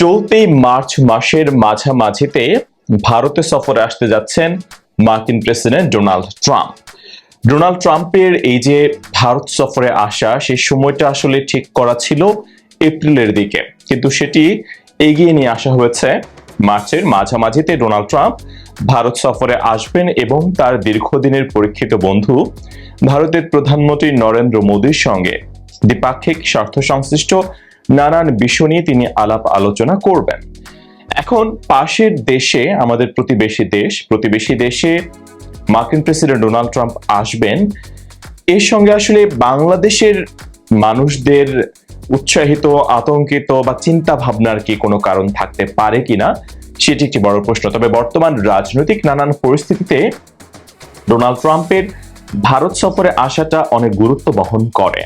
চলতি মার্চ মাসের মাঝামাঝিতে ভারতে সফরে আসতে যাচ্ছেন মার্কিন প্রেসিডেন্ট ডোনাল্ড ট্রাম্প। ডোনাল্ড ট্রাম্পের এই যে ভারত সফরে আসা সেই সময়টা আসলে ঠিক করা ছিল এপ্রিলের দিকে। কিন্তু সেটি এগিয়ে নিয়ে আসা হয়েছে মার্চের মাঝামাঝিতে ডোনাল্ড ট্রাম্প ভারত সফরে আসবেন এবং তার দীর্ঘদিনের পরীক্ষিত বন্ধু ভারতের প্রধানমন্ত্রী নরেন্দ্র মোদীর সঙ্গে দ্বিপাক্ষিক স্বার্থ সংশ্লিষ্ট নানান বিষয় নিয়ে তিনি আলাপ আলোচনা করবেন। এখন পাশের দেশে, আমাদের প্রতিবেশী দেশ, প্রতিবেশী দেশে মার্কিন প্রেসিডেন্ট ডোনাল্ড ট্রাম্প আসবেন। এর সঙ্গে আসলে বাংলাদেশের মানুষদের উৎসাহিত, আতঙ্কিত বা চিন্তা ভাবনার কি কোনো কারণ থাকতে পারে কিনা, সেটি একটি বড় প্রশ্ন। তবে বর্তমান রাজনৈতিক নানান পরিস্থিতিতে ডোনাল্ড ট্রাম্পের ভারত সফরে আসাটা অনেক গুরুত্ব বহন করে।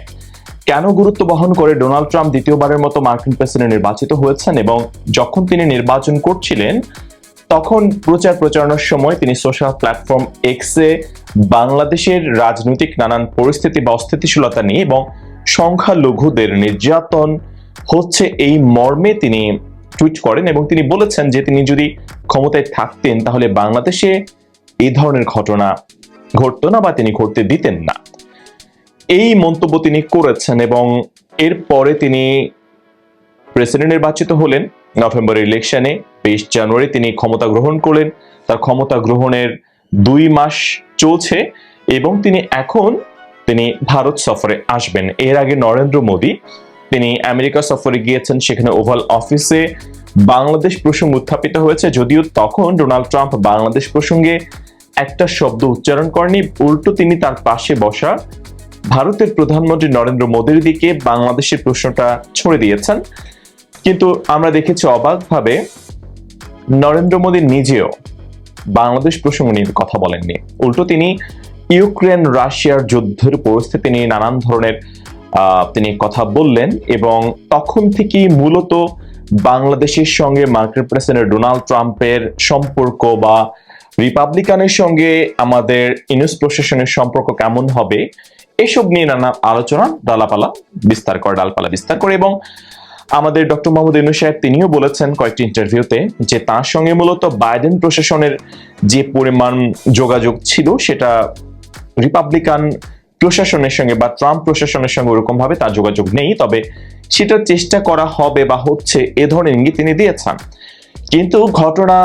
কেন গুরুত্ব বহন করে ডোনাল্ড ট্রাম্প দ্বিতীয়বারের মতো মার্কিন প্রেসিডেন্ট নির্বাচিত হয়েছেন এবং যখন তিনি নির্বাচন করছিলেন, তখন প্রচার প্রচারণার সময় তিনি সোশ্যাল প্ল্যাটফর্ম এক্সে বাংলাদেশের রাজনৈতিক নানান পরিস্থিতি বা অস্থিতিশীলতা নিয়ে এবং সংখ্যালঘুদের নির্যাতন হচ্ছে এই মর্মে তিনি টুইট করেন এবং তিনি বলেছেন যে তিনি যদি ক্ষমতায় থাকতেন তাহলে বাংলাদেশে এই ধরনের ঘটনা ঘটতো না বা তিনি ঘটতে দিতেন না। এই মন্তব্য তিনি করেছেন এবং এরপরে তিনি প্রেসিডেন্ট নির্বাচিত হলেন। নভেম্বর ইলেকশনে তেইশ জানুয়ারি তিনি ক্ষমতা গ্রহণ করলেন। তার ক্ষমতা গ্রহণের দুই মাস চলছে এবং তিনি এখন তিনি ভারত সফরে আসবেন। এর আগে নরেন্দ্র মোদী তিনি আমেরিকা সফরে গিয়েছেন, সেখানে ওভাল অফিসে বাংলাদেশ প্রসঙ্গ উত্থাপিত হয়েছে। যদিও তখন ডোনাল্ড ট্রাম্প বাংলাদেশ প্রসঙ্গে একটা শব্দ উচ্চারণ করেনি উল্টো তিনি তার পাশে বসা ভারতের প্রধানমন্ত্রী নরেন্দ্র মোদীর দিকে বাংলাদেশের প্রশ্নটা ছড়ে দিয়েছেন। কিন্তু আমরা দেখেছি অবাকভাবে নরেন্দ্র মোদী নিজেও বাংলাদেশ প্রসঙ্গ নিয়ে কথা বলেননি। উল্টো তিনি ইউক্রেন, রাশিয়ার যুদ্ধের পরিস্থিতি নিয়ে নানান ধরনের তিনি কথা বললেন এবং তখন থেকেই মূলত বাংলাদেশের সঙ্গে মার্কিন প্রেসিডেন্ট ডোনাল্ড ট্রাম্পের সম্পর্ক বা রিপাবলিকানের সঙ্গে আমাদের ইউনুস প্রশাসনের সম্পর্ক কেমন হবে এসব নিয়ে নানা আলোচনা, ডালাপালা বিস্তার করে, ডালপালা বিস্তার করে এবং আমাদের ডক্টর মোহাম্মদ ইনু সাহেব তিনিও বলেছেন কয়েকটি ইন্টারভিউতে যে তার সঙ্গে মূলত বাইডেন প্রশাসনের যে পরিমাণ যোগাযোগ ছিল সেটা রিপাবলিকান প্রশাসনের সঙ্গে বা ট্রাম্প প্রশাসনের সঙ্গে ওরকম ভাবে তার যোগাযোগ নেই। তবে সেটা চেষ্টা করা হবে বা হচ্ছে এ ধরনের ইঙ্গিত তিনি দিয়েছেন। কিন্তু ঘটনা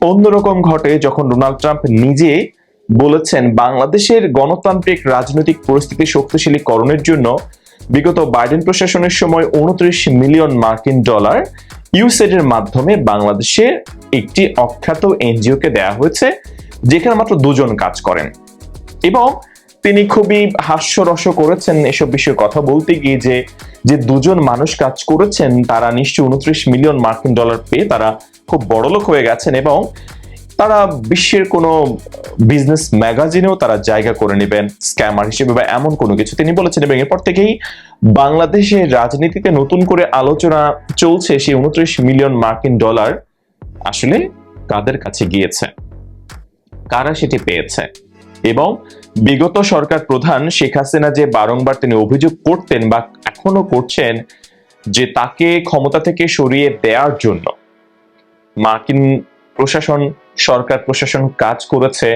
অন্যরকম ঘটে যখন ডোনাল্ড ট্রাম্প নিজে বলেছেন, বাংলাদেশের গণতান্ত্রিক রাজনৈতিক পরিস্থিতি শক্তিশালীকরণের জন্য বিগত বাইডেন প্রশাসনের সময় উনত্রিশ মিলিয়ন মার্কিন ডলার ইউসেড এর মাধ্যমে বাংলাদেশে একটি অখ্যাত এনজিওকে দেয়া হয়েছে, যেখানে মাত্র দুজন কাজ করেন। এবং তিনি খুবই হাস্যরস করেছেন এসব বিষয়ে কথা বলতে গিয়ে যে যে দুজন মানুষ কাজ করেছেন, তারা নিশ্চয়ই উনত্রিশ মিলিয়ন মার্কিন ডলার পেয়ে তারা খুব বড়লোক হয়ে গেছেন এবং তারা বিশ্বের কোনো বিজনেস ম্যাগাজিনেও তারা জায়গা করে নেবেন স্ক্যামার হিসেবে বা এমন কোনো কিছু। তিনি বলেছেন এবং এরপর থেকেই বাংলাদেশের রাজনীতিতে নতুন করে আলোচনা চলছে, সেই উনত্রিশ মিলিয়ন মার্কিন ডলার আসলে কাদের কাছে গিয়েছে? কারা সেটি পেয়েছে? এবং বিগত সরকার প্রধান শেখ হাসিনা যে বারংবার তিনি অভিযোগ করতেন বা এখনও করছেন যে তাকে ক্ষমতা থেকে সরিয়ে দেওয়ার জন্য মার্কিন প্রশাসন, সরকার, প্রশাসন কাজ করেছে,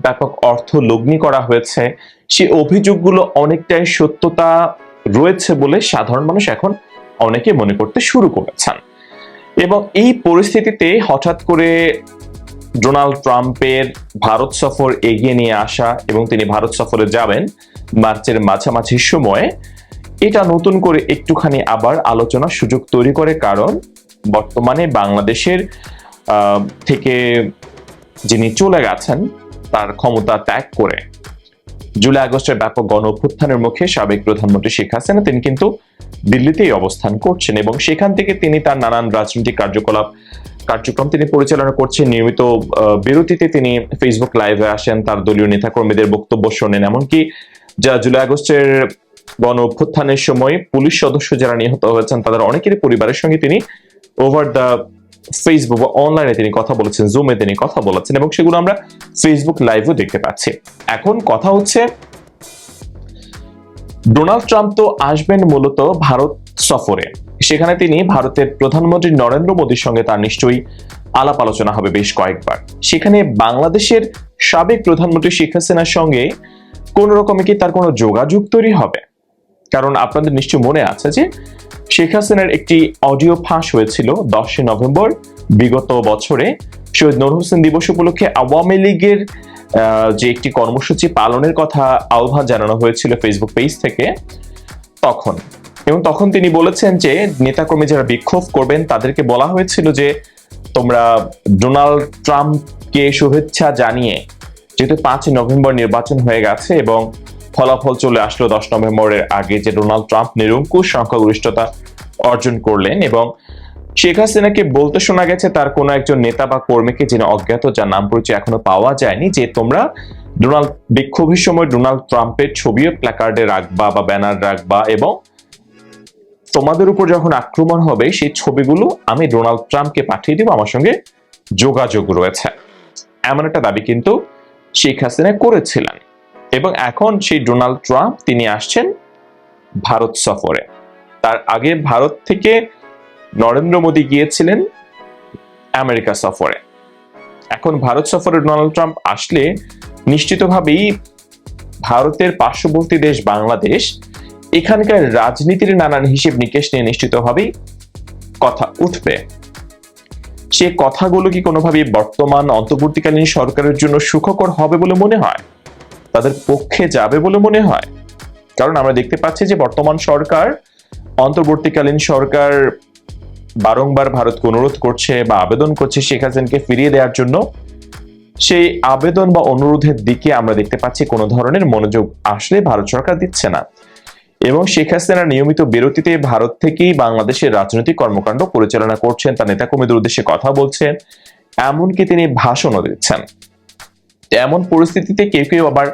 ব্যাপক অর্থ লগ্নি করা হয়েছে। সেই অভিযোগগুলো অনেকটাই সত্যতা রয়েছে বলে সাধারণ মানুষ এখন অনেকে মনে করতে শুরু করেছেন। এবং এই পরিস্থিতিতে হঠাৎ করে ডোনাল্ড ট্রাম্পের ভারত সফর এগিয়ে নিয়ে আসা এবং তিনি ভারত সফরে যাবেন মার্চের মাঝামাঝি সময়ে, এটা নতুন করে একটুখানি আবার আলোচনার সুযোগ তৈরি করে কারণ বর্তমানে বাংলাদেশের থেকে যিনি চলে গেছেন, তার ক্ষমতা ত্যাগ করে জুলাই আগস্টের ব্যাপক গণ অভ্যুত্থানের মুখে সাবেক প্রধানমন্ত্রী শেখ হাসিনা, তিনি কিন্তু দিল্লিতেই অবস্থান করছেন এবং সেখান থেকে তিনি তার নানান রাজনৈতিক কার্যকলাপ, কার্যক্রম তিনি পরিচালনা করছেন, নিয়মিত বিরতিতে তিনি ফেসবুক লাইভে আসেন, তার দলীয় নেতাকর্মীদের বক্তব্য শোনেন, এমনকি যা জুলাই আগস্টের গণ অভ্যুত্থানের সময় পুলিশ সদস্য যারা নিহত হয়েছেন, তাদের অনেকেরই পরিবারের সঙ্গে তিনি ওভার দ্য ফেসবুক বা অনলাইনে তিনি কথা বলেছেন জুমে তিনি কথা বলেছেন এবং সেগুলো আমরা ফেসবুক লাইভও দেখতে পাচ্ছি। এখন কথা হচ্ছে ডোনাল্ড ট্রাম্প তো আসবেন মূলত ভারত সফরে। সেখানে তিনি ভারতের প্রধানমন্ত্রী নরেন্দ্র মোদীর সঙ্গে তার নিশ্চয়ই আলাপ আলোচনা হবে বেশ কয়েকবার। সেখানে বাংলাদেশের সাবেক প্রধানমন্ত্রী শেখ হাসিনার সঙ্গে কোন রকমে কি তার কোনো যোগাযোগ তৈরি হবে? কারণ আপনাদের নিশ্চয় মনে আছে যে শেখ হাসিনার একটি অডিও ফাঁস হয়েছিল দশই নভেম্বর বিগত বছরে। শহীদ নূর হোসেন দিবস উপলক্ষে আওয়ামী লীগের যে একটি কর্মসূচি পালনের কথা আহ্বান জানানো হয়েছিল ফেসবুক পেজ থেকে তখন। এবং তখন তিনি বলেছেন যে, নেতাকর্মী যারা বিক্ষোভ করবেন, তাদেরকে বলা হয়েছিল যে, তোমরা ডোনাল্ড ট্রাম্পকে শুভেচ্ছা জানিয়ে, যেহেতু পাঁচই নভেম্বর নির্বাচন হয়ে গেছে এবং ফলাফল চলে আসলো দশ নভেম্বরের আগে যে ডোনাল্ড ট্রাম্প নিরঙ্কুশ সংখ্যাগরিষ্ঠতা অর্জন করলেন এবং শেখ হাসিনাকে বলতে শোনা গেছে তার কোনো একজন নেতা বা কর্মীকে যিনি অজ্ঞাত যার নাম পরিচয় এখনও পাওয়া যায়নি, যে তোমরা ডোনাল্ড বিক্ষোভের সময় ডোনাল্ড ট্রাম্পের ছবিও প্ল্যাকার্ডে রাখবা বা ব্যানার রাখবা এবং তোমাদের উপর যখন আক্রমণ হবে সেই ছবিগুলো আমি ডোনাল্ড ট্রাম্পকে পাঠিয়ে দিব, আমার সঙ্গে যোগাযোগ রয়েছে। এমন একটা দাবি কিন্তু শেখ হাসিনা করেছিলেন। এবং এখন সেই ডোনাল্ড ট্রাম্প, তিনি আসছেন ভারত সফরে। তার আগে ভারত থেকে নরেন্দ্র মোদী গিয়েছিলেন আমেরিকা সফরে। এখন ভারত সফরে ডোনাল্ড ট্রাম্প আসলে নিশ্চিতভাবেই ভারতের পার্শ্ববর্তী দেশ বাংলাদেশ এখানকার রাজনীতির নানান হিসেব নিকেশ নিয়ে নিশ্চিতভাবেই কথা উঠবে। সে কথাগুলো কি কোনোভাবে বর্তমান অন্তর্বর্তীকালীন সরকারের জন্য সুখকর হবে বলে মনে হয়? তাদের পক্ষে যাবে বলে মনে হয়। কারণ আমরা দেখতে পাচ্ছি যে বর্তমান সরকার, অন্তর্বর্তীকালীন সরকার বারংবার ভারতকে অনুরোধ করছে বা আবেদন করছে শেখ হাসিনাকে ফিরিয়ে দেওয়ার জন্য। সেই আবেদন বা অনুরোধের দিকে আমরা দেখতে পাচ্ছি কোনো ধরনের মনোযোগ আসলে ভারত সরকার দিচ্ছে না। এবং শেখ হাসিনা নিয়মিত বিরতিতে ভারত থেকেই বাংলাদেশের রাজনৈতিক কর্মকাণ্ড পরিচালনা করছেন তার নেতাকর্মীদের উদ্দেশ্যে কথা বলছেন। এমনকি তিনি ভাষণও দিচ্ছেন। এমন পরিস্থিতিতে কেউ কেউ আবার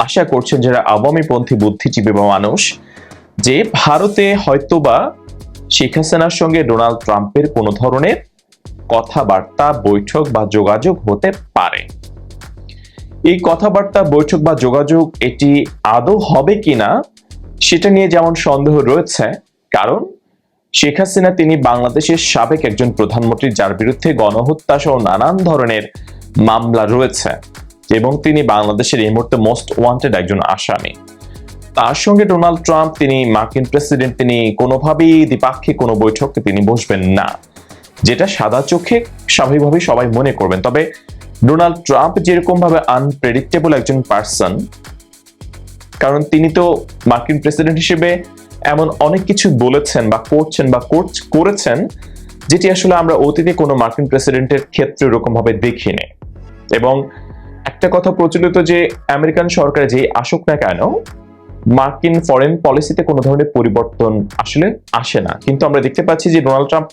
আশা করছেন যারা আওয়ামী পন্থী বুদ্ধিজীবী বা মানুষ, যে ভারতে হয়তোবা শেখ হাসিনার সঙ্গে ডোনাল্ড ট্রাম্পের কোনো ধরনের কথাবার্তা, বৈঠক বা যোগাযোগ হতে পারে। এই কথাবার্তা, বৈঠক বা যোগাযোগ এটি আদৌ হবে কিনা, সেটা নিয়ে যেমন সন্দেহ রয়েছে, কারণ শেখ হাসিনা তিনি বাংলাদেশের সাবেক একজন প্রধানমন্ত্রী, যার বিরুদ্ধে গণহত্যা সহ নানান ধরনের মামলা রয়েছে। এবং তিনি বাংলাদেশের এই মুহূর্তে মোস্ট ওয়ান্টেড একজন আসামি। তার সঙ্গে ডোনাল্ড ট্রাম্প, তিনি মার্কিন প্রেসিডেন্ট, তিনি কোনোভাবেই দ্বিপাক্ষিক কোনো বৈঠকে তিনি বসবেন না। যেটা সাদা চোখে স্বাভাবিকভাবেই সবাই মনে করবেন। তবে ডোনাল্ড ট্রাম্প যেরকম ভাবে আনপ্রেডিক্টেবল একজন পার্সন কারণ তিনি তো মার্কিন প্রেসিডেন্ট হিসেবে এমন অনেক কিছু বলেছেন বা করছেন বা করেছেন, যেটি আসলে আমরা অতীতে কোনো মার্কিন প্রেসিডেন্টের ক্ষেত্রে এরকম ভাবে দেখিনি। এবং একটা কথা প্রচলিত যে আমেরিকান সরকার যে আসুক না কেন, মার্কিন ফরেন পলিসিতে কোনো ধরনের পরিবর্তন আসলে আসে না। কিন্তু আমরা দেখতে পাচ্ছি যে ডোনাল্ড ট্রাম্প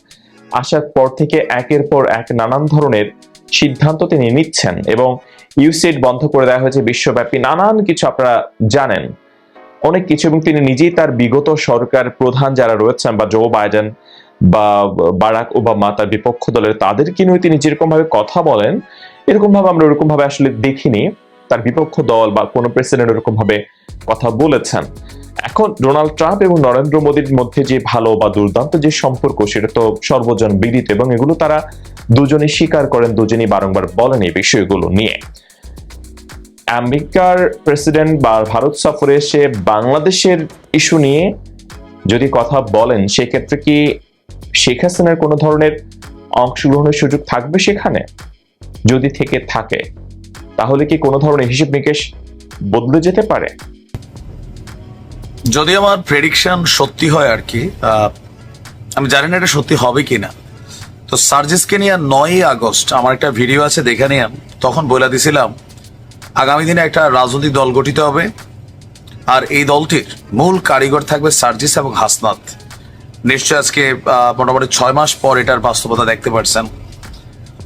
আসার পর থেকে একের পর এক নানান ধরনের সিদ্ধান্ত তিনি নিচ্ছেন এবং ইউসেট বন্ধ করে দেওয়া হয়েছে বিশ্বব্যাপী নানান কিছু আপনারা জানেন। অনেক কিছু এবং তিনি নিজেই তার বিগত সরকার প্রধান যারা রয়েছেন বা জো বাইডেন বা বারাক ওবামা তার বিপক্ষ দলের তাদেরকে নিয়ে তিনি যেরকম ভাবে কথা বলেন এরকম ভাবে আমরা ওরকম ভাবে আসলে দেখিনি। তার বিপক্ষ দল বা কোনো প্রেসিডেন্ট এরকম ভাবে কথা বলেছেন। এখন ডোনাল্ড ট্রাম্প এবং নরেন্দ্র মোদীর মধ্যে যে ভালো বা দুর্দান্ত যে সম্পর্ক, সেটা তো সর্বজন বিদিত এবং এগুলো তারা দুজনে স্বীকার করেন, দুজনেই বারংবার বলেন এই বিষয়গুলো নিয়ে। আমেরিকার প্রেসিডেন্ট বা ভারত সফরে এসে বাংলাদেশের ইস্যু নিয়ে যদি কথা বলেন, সেক্ষেত্রে কি শেখ হাসিনার কোনো ধরনের অংশগ্রহণের সুযোগ থাকবে সেখানে? যদি থেকে থাকে, তাহলে কি কোনো ধরনের হিসেব নিকেশ বদলে যেতে পারে? যদি আমার প্রেডিকশন সত্যি হয় আর কি আমি জানি না এটা সত্যি হবে কিনা। তো সার্জিসকে নিয়ে নয়ই আগস্ট, আমার একটা ভিডিও আছে, দেখে নিলাম তখন বলে দিছিলাম, আগামী দিনে একটা রাজনৈতিক দল গঠিত হবে, আর এই দলটির মূল কারিগর থাকবে সার্জিস এবং হাসনাত। নিশ্চয় আজকে মোটামুটি ছয় মাস পর এটার বাস্তবতা দেখতে পাচ্ছেন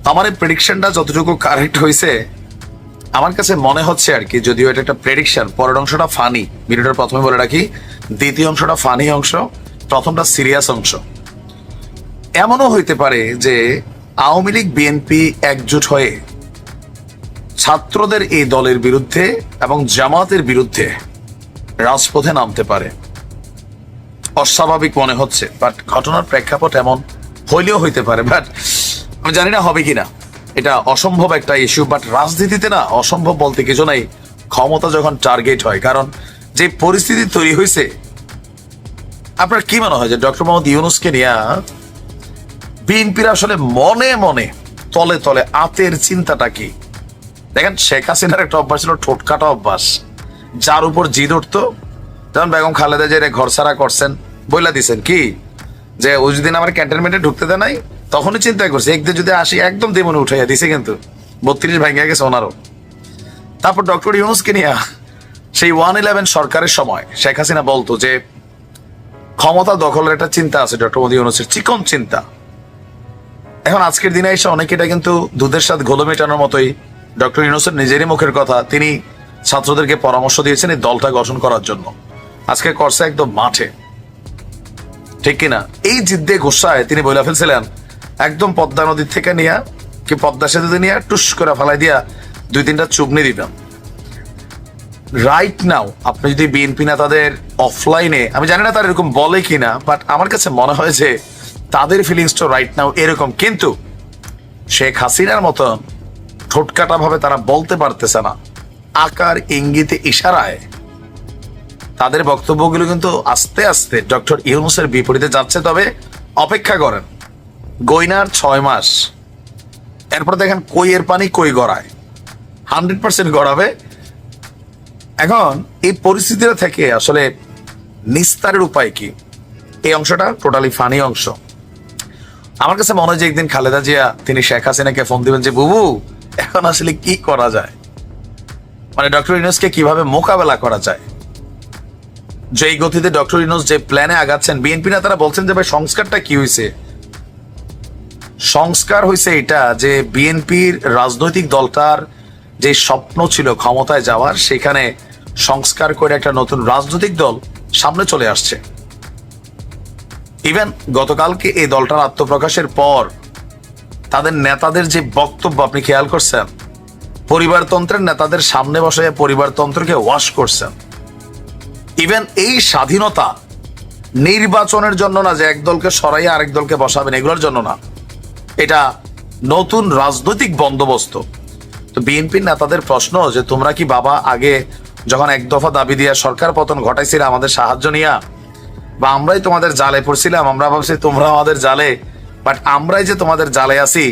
আমার এই প্রেডিকশনটা যতটুকু কারেক্ট হয়েছে, আমার কাছে মনে হচ্ছে আর কি, যদিও এটা একটা প্রেডিকশন পরের অংশটা ফানি ভিডিওটার প্রথমে বলে রাখি, দ্বিতীয় অংশটা ফানি অংশ, প্রথমটা সিরিয়াস অংশ। এমনও হইতে পারে যে, আওয়ামী লীগ বিএনপি একজোট হয়ে ছাত্রদের এই দলের বিরুদ্ধে এবং জামাতের বিরুদ্ধে রাজপথে নামতে পারে। অস্বাভাবিক মনে হচ্ছে বাট ঘটনার প্রেক্ষাপট এমন হইলেও হইতে পারে বাট আমি জানি না হবে কিনা। এটা অসম্ভব একটা ইস্যু বাট রাজনীতিতে না অসম্ভব বলতে কিছু নাই। ক্ষমতা যখন টার্গেট হয়, কারণ যে পরিস্থিতি তৈরি হয়েছে আপনার কি মনে হয় যে ডক্টর মোহাম্মদ ইউনুসকে নিয়ে বিএনপির আসলে মনে মনে, তলে তলে আতের চিন্তাটা কি? দেখেন, শেখ হাসিনার একটা অভ্যাস ছিল ঠোঁটকাটা অভ্যাস। যার উপর জিদ উঠতো। যেমন বেগম খালেদা যে ঘর সারা করছেন বইলা দিছেন, কি? যে ও যদি আমার ক্যান্টনমেন্টে ঢুকতে দেয় নাই, তখনই চিন্তা করছে। একদিন যদি আসি, একদম দেমনে উঠাইয়া দিছে কিন্তু। বত্রিশ ভাঙিয়া গেছে ওনারও। তারপর ডক্টর ইউনুসকে নিয়ে সেই ওয়ান ইলেভেন সরকারের সময় শেখ হাসিনা বলতো যে, ক্ষমতা দখলের একটা চিন্তা আছে ডক্টর মোদী ইউনুসের, চিকন চিন্তা। এখন আজকের দিনে এসে অনেকে এটা কিন্তু দুধের সাথে ঘোলো মেটানোর মতোই। ডক্টর ইউনুসের নিজেরই মুখের কথা, তিনি ছাত্রদেরকে পরামর্শ দিয়েছেন এই দলটা গঠন করার জন্য। আজকে করছে একদম মাঠে। ঠিক কিনা? এই জিদ্দে গোসায় তিনি বলে ফেলছিলেন। একদম পদ্মা নদীর থেকে নিয়ে, কি পদ্মা সেতুতে নিয়ে, টুস করে ফেলাই দিয়া দুই তিনটা চুবনি দিবেন। রাইট নাও আপনি যদি বিএনপি না তাদের অফলাইনে আমি জানি না তারা এরকম বলে কিনা বাট আমার কাছে মনে হয় যে তাদের ফিলিংসটা রাইট নাও এরকম, কিন্তু শেখ হাসিনার মতন ঠোটকাটা ভাবে তারা বলতে পারতেছে না। আকার ইঙ্গিতে ইশারায় তাদের বক্তব্যগুলো কিন্তু আস্তে আস্তে ডক্টর ইউনুসের বিপরীতে যাচ্ছে, তবে অপেক্ষা করেন। গইনার ছয় মাস। এরপর দেখেন কইয়ের পানি কই গড়ায়। হান্ড্রেড পার্সেন্ট গড়াবে। এখন এই পরিস্থিতিটা থেকে আসলে নিস্তারের উপায় কি? এই অংশটা টোটালি ফানি অংশ। আমার কাছে মনে হয় যে একদিন খালেদা জিয়া, তিনি শেখ হাসিনাকে ফোন দিবেন যে, বুবু, এখন আসলে কি করা যায়? মানে ডক্টর ইউনুসকে কীভাবে মোকাবেলা করা যায়? যেই গতিতে ডক্টর ইউনুস যে প্ল্যানে আগাচ্ছেন বিএনপি নেতারা বলছেন যে, ভাই, সংস্কারটা কি হয়েছে সংস্কার হয়েছে এটা যে বিএনপির রাজনৈতিক দলটার যে স্বপ্ন ছিল ক্ষমতায় যাওয়ার, সেখানে সংস্কার করে একটা নতুন রাজনৈতিক দল সামনে চলে আসছে। ইভেন গতকালকে এই দলটার আত্মপ্রকাশের পর, তাদের নেতাদের যে বক্তব্য, আপনি খেয়াল করছেন, পরিবারতন্ত্রের নেতাদের সামনে বসে পরিবারতন্ত্রকে ওয়াশ করছেন। ইভেন এই স্বাধীনতা নির্বাচনের জন্য না যে এক দলকে সরাইয়া আরেক দলকে বসাবেন, এগুলোর জন্য না। এটা নতুন রাজনৈতিক বন্দোবস্ত। তো বিএনপির নেতাদের প্রশ্ন যে, তোমরা কি বাবা আগে যখন এক দফা দাবি দিয়া সরকার পতন ঘটাইছিলে আমাদের সাহায্য নিয়া? বা আমরাই তোমাদের জালে পড়ছিলাম, আমরা ভাবছি তোমরা আমাদের জালে বাট আমরাই যে তোমাদের জালে আছি,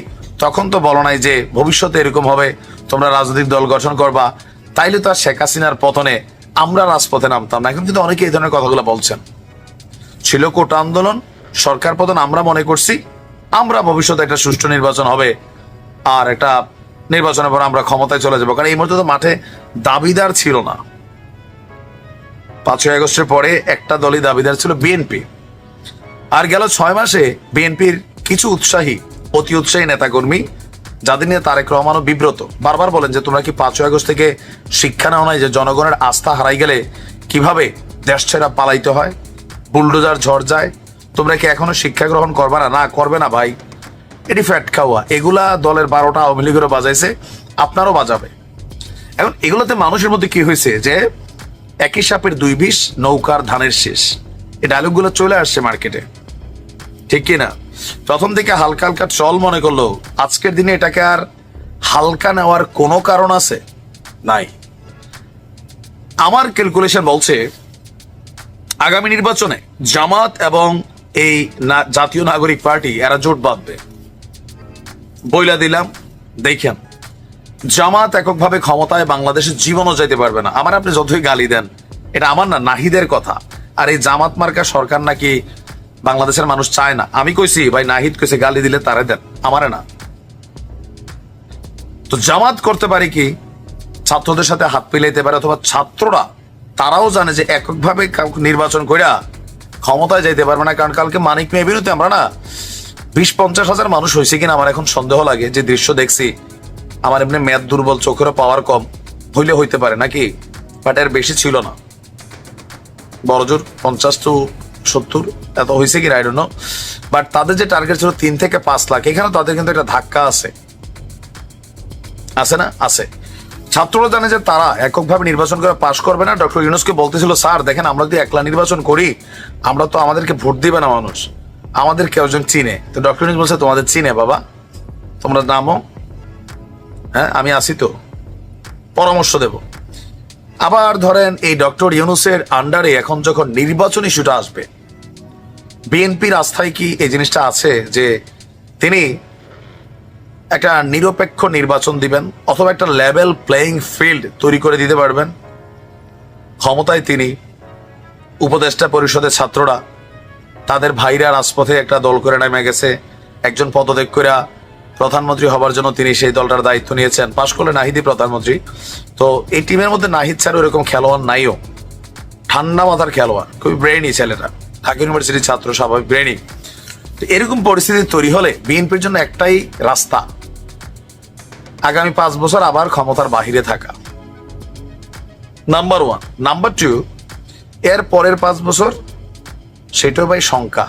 তখন তো বলো নাই যে ভবিষ্যতে এরকম হবে, তোমরা রাজনৈতিক দল গঠন করবা। তাইলে তো আর শেখ হাসিনার পতনে আমরা রাজপথে নামতাম না। এখন কিন্তু অনেকে এই ধরনের কথাগুলো বলছেন। ছিল কোটা আন্দোলন, সরকার পতন, আমরা মনে করছি আমরা ভবিষ্যতে একটা সুষ্ঠু নির্বাচন হবে আর একটা নির্বাচনের পর আমরা ক্ষমতায় চলে যাব। কারণ এই মুহূর্তে তো মাঠে দাবিদার ছিল না। পাঁচই আগস্টের পরে একটা দলই দাবিদার ছিল বিএনপি। আর গেল ছয় মাসে বিএনপির কিছু উৎসাহী, অতি উৎসাহী নেতাকর্মী যাদের নিয়ে তারেক রহমানও বিব্রত। বারবার বলেন যে, তোমরা কি পাঁচই আগস্ট থেকে শিক্ষা নেওয়া নাই যে, জনগণের আস্থা হারাই গেলে কীভাবে দেশ ছেড়া পালাইতে হয়? বুলডোজার ঝড় যায়। তোমরা কি এখনও শিক্ষা গ্রহণ করবে না? না, করবে না ভাই। এটি ফ্যাট খাওয়া। এগুলা দলের বারোটা আওয়ামী লীগেরও বাজাইছে, আপনারও বাজাবে। এখন এগুলোতে মানুষের মধ্যে কি হয়েছে যে, একই সাপের দুই বিষ, নৌকার ধানের শেষ। এই ডায়লগুলো চলে আসছে মার্কেটে ঠিক কি না প্রথম থেকে হালকা হালকা চল মনে করল, আজকের দিনে এটাকে আর হালকা নেওয়ার কোনো কারণ আছে? নাই। আমার ক্যালকুলেশন বলছে, আগামী নির্বাচনে জামাত এবং এই জাতীয় নাগরিক পার্টি, এরা জোট বাঁধবে। বইলা দিলাম, দেখেন, জামাত এককভাবে ক্ষমতায় বাংলাদেশের জীবনও যাইতে পারবে না। আমার আপনি যতই গালি দেন, এটা আমার না, নাহিদের কথা। আর এই জামাত মার্কা সরকার নাকি বাংলাদেশের মানুষ চায় না। আমি কইছি, ভাই, নাহিদ কইছে, গালি দিলে তারে দেন। আমারে না। তো জামাত করতে পারে কি, ছাত্রদের সাথে হাত মিলাইতে পারে, অথবা ছাত্ররা, তারাও জানে যে এককভাবে নির্বাচন কইরা ক্ষমতায় যাইতে পারবে না, কারণ কালকে মানিক মেয়ে বিরুদ্ধে আমরা না বিশ পঞ্চাশ হাজার মানুষ হয়েছে কিনা আমার এখন সন্দেহ লাগে, যে দৃশ্য দেখছি। আমার এমনি মেদ দুর্বল, চোখেরও পাওয়ার কম। হইলে হইতে পারে নাকি? বাট এর বেশি ছিল না। বড়জোর পঞ্চাশ টু সত্তর। এত হয়েছে কি রাইড বাট তাদের যে টার্গেট ছিল তিন থেকে পাঁচ লাখ, এখানে তাদের কিন্তু একটা ধাক্কা আছে। আছে না? আছে। ছাত্ররা জানে যে তারা এককভাবে নির্বাচন করে পাশ করবে না। ডক্টর ইউনুসকে বলতেছিল, স্যার, দেখেন, আমরা যদি একলা নির্বাচন করি, আমরা তো আমাদেরকে ভোট দিবে না মানুষ। আমাদের কেউ একজন চিনে। তো ডক্টর ইউনুস বলছে, তোমাদের চিনে, বাবা। তোমরা নামো। হ্যাঁ আমি আসি তো। পরামর্শ দেব। আবার ধরেন এই ডক্টর ইউনুসের আন্ডারে এখন যখন নির্বাচন ইস্যুটা আসবে, বিএনপির আস্থায় কি এই জিনিসটা আছে যে তিনি একটা নিরপেক্ষ নির্বাচন দিবেন অথবা একটা লেভেল প্লেয়িং ফিল্ড তৈরি করে দিতে পারবেন? ক্ষমতায় তিনি, উপদেষ্টা পরিষদের ছাত্ররা, তাদের ভাইরা রাজপথে একটা দল করে নেমে গেছে, একজন পদত্যাগ করে প্রধানমন্ত্রী হবার জন্য তিনি সেই দলটার দায়িত্ব নিয়েছেন। পাশ করলে নাহিদি প্রধানমন্ত্রী। তো এই টিমের মধ্যে নাহিদ ছাড়া এরকম খেলোয়াড় নাইও। ঠান্ডা মাথার খেলোয়াড়, খুবই ব্রেনি ছেলেটা। ঢাকা ইউনিভার্সিটির ছাত্র, স্বাভাবিক ব্রেনি তো এরকম পরিস্থিতি তৈরি হলে বিএনপির জন্য একটাই রাস্তা। আগামী পাঁচ বছর আবার ক্ষমতার বাহিরে থাকা। নাম্বার ওয়ান নাম্বার টু এর পরের পাঁচ বছর সেটাও ভাই শঙ্কা।